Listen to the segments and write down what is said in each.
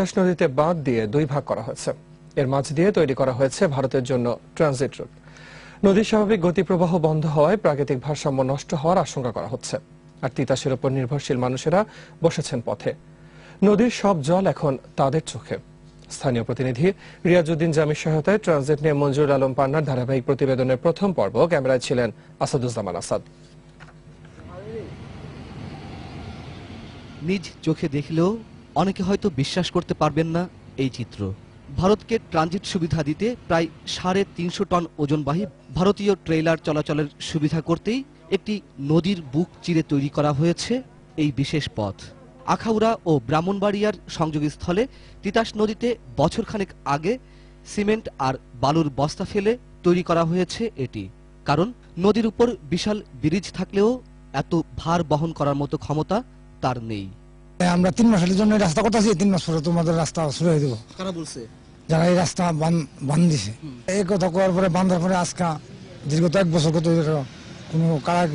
তিতাস নদীতে বাঁধ দিয়ে দুই ভাগ করা হয়েছে। এর মাঝ দিয়ে তৈরি করা হয়েছে ভারতের জন্য ট্রানজিট রুট। নদীর স্বাভাবিক গতিপ্রবাহ বন্ধ হওয়ায় প্রাকৃতিক ভারসাম্য নষ্ট হওয়ার আশঙ্কা করা হচ্ছে। আর তিতাসের উপর নির্ভরশীল মানুষেরা বসেছেন পথে। নদীর সব জল এখন তাদের চোখে। স্থানীয় প্রতিনিধি রিয়াজুদ্দিন জামির সহায়তায় ট্রানজিট নিয়ে মঞ্জুর আলম পান্নার ধারাবাহিক প্রতিবেদনের প্রথম পর্ব ক্যামেরায় ছিলেন আসাদুজ্জামান আসাদ। নিজ চোখে দেখলেও অনেকে হয়তো বিশ্বাস করতে পারবেন না এই চিত্র। ভারতকে ট্রানজিট সুবিধা দিতে প্রায় সাড়ে তিনশো টন ওজনবাহী ভারতীয় ট্রেইলার চলাচলের সুবিধা করতেই একটি নদীর বুক চিরে তৈরি করা হয়েছে এই বিশেষ পথ। আখাউড়া ও ব্রাহ্মণবাড়িয়ার সংযোগস্থলে তিতাস নদীতে বছরখানেক আগে সিমেন্ট আর বালুর বস্তা ফেলে তৈরি করা হয়েছে এটি। কারণ নদীর উপর বিশাল ব্রিজ থাকলেও এত ভার বহন করার মতো ক্ষমতা তার নেই। আমরা তিন মাসের জন্য রাস্তা করতেছি তিন মাস পরে তোমাদের রাস্তা শুরু হয়ে দেবো। কারা বলছে? যারা এই রাস্তা বান- বান দিছে। এই কথা করার পরে বান্ধার পরে আজকা দীর্ঘ তো এক বছর কত কোনো কারা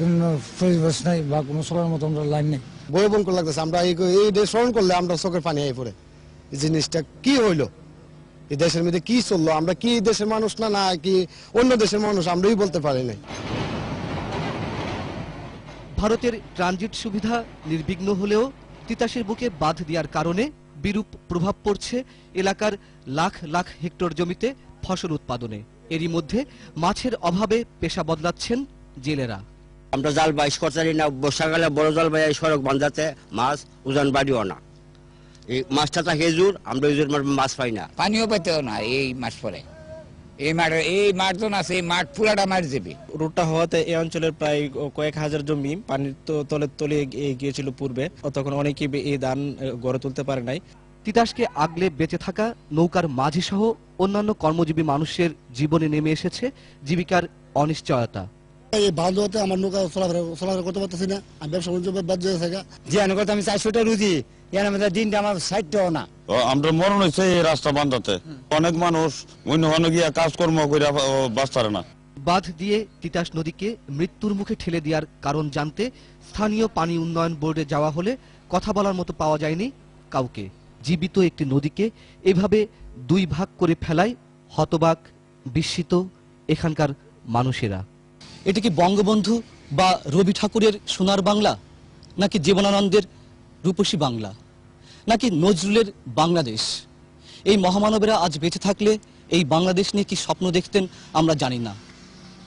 পরিবেশ নাই বা কোনো চলার মতো আমরা লাইন নেই। বই বন করে লাগতেছে আমরা এই এই দেশ স্মরণ করলে আমরা চোখের পানি আই পড়ে। এই জিনিসটা কি হইল? এই দেশের মধ্যে কি চলল? আমরা কি দেশের মানুষ না না কি অন্য দেশের মানুষ? আমরাই বলতে পারি নাই। ভারতের ট্রানজিট সুবিধা নির্বিঘ্ন হলেও তিতাসের বুকে বাঁধ দেওয়ার কারণে বিরূপ প্রভাব পড়ছে এলাকার লাখ লাখ হেক্টর জমিতে ফসল উৎপাদনে। এরই মধ্যে মাছের অভাবে পেশা বদলাচ্ছেন জেলেরা। আমরা জাল বাইশ করতারি না বর্ষাকালে বড় জাল বাই সড়ক বান্ধাতে মাছ ওজন বাড়িও না। এই মাছটা তা হেজুর আমরা হেজুর মাছ পাই না। পানিও পেতেও না এই মাছ পরে এই মাঠ এই মাঠ তো না সেই মাঠ পুরাটা মাঠ যাবে রুটটা হওয়াতে এই অঞ্চলের প্রায় কয়েক হাজার জমি পানির তো তলে তলে গিয়েছিল পূর্বে। তখন অনেকেই এই ধান গড়ে তুলতে পারে নাই। তিতাসকে আগলে বেঁচে থাকা নৌকার মাঝি সহ অন্যান্য কর্মজীবী মানুষের জীবনে নেমে এসেছে জীবিকার অনিশ্চয়তা। এই বাঁধতে আমার নৌকা চলাফেরা চলাফেরা করতে পারতেছি না। আমি ব্যবসা বাণিজ্য বাদ যে আমি চারশোটা রুজি। এর মধ্যে দিনটা আমার ষাটটাও না। আমরা মরণ হয়েছে এই রাস্তা বান্ধাতে। অনেক মানুষ অন্য অন্য গিয়া কাজকর্ম করে বাঁচতারে না। বাঁধ দিয়ে তিতাস নদীকে মৃত্যুর মুখে ঠেলে দেওয়ার কারণ জানতে স্থানীয় পানি উন্নয়ন বোর্ডে যাওয়া হলে কথা বলার মতো পাওয়া যায়নি কাউকে। জীবিত একটি নদীকে এভাবে দুই ভাগ করে ফেলায় হতবাক বিস্মিত এখানকার মানুষেরা। এটি কি বঙ্গবন্ধু বা রবি ঠাকুরের সোনার বাংলা নাকি জীবনানন্দের রূপসী বাংলা? নাকি নজরুলের বাংলাদেশ? এই মহামানবেরা আজ বেঁচে থাকলে এই বাংলাদেশ নিয়ে কি স্বপ্ন দেখতেন আমরা জানি না।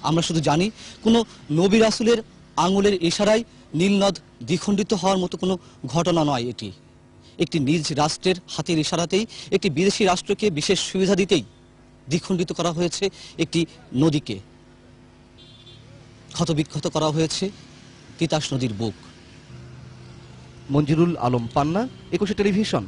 আমরা শুধু জানি, কোনো নবী রাসুলের আঙুলের ইশারায় নীলনদ দ্বিখণ্ডিত হওয়ার মতো কোনো ঘটনা নয় এটি। একটি নিজ রাষ্ট্রের হাতের ইশারাতেই, একটি বিদেশি রাষ্ট্রকে বিশেষ সুবিধা দিতেই দ্বিখণ্ডিত করা হয়েছে একটি নদীকে। ক্ষতবিক্ষত করা হয়েছে তিতাস নদীর বুক। মঞ্জুরুল আলম পান্না একুশে টেলিভিশন।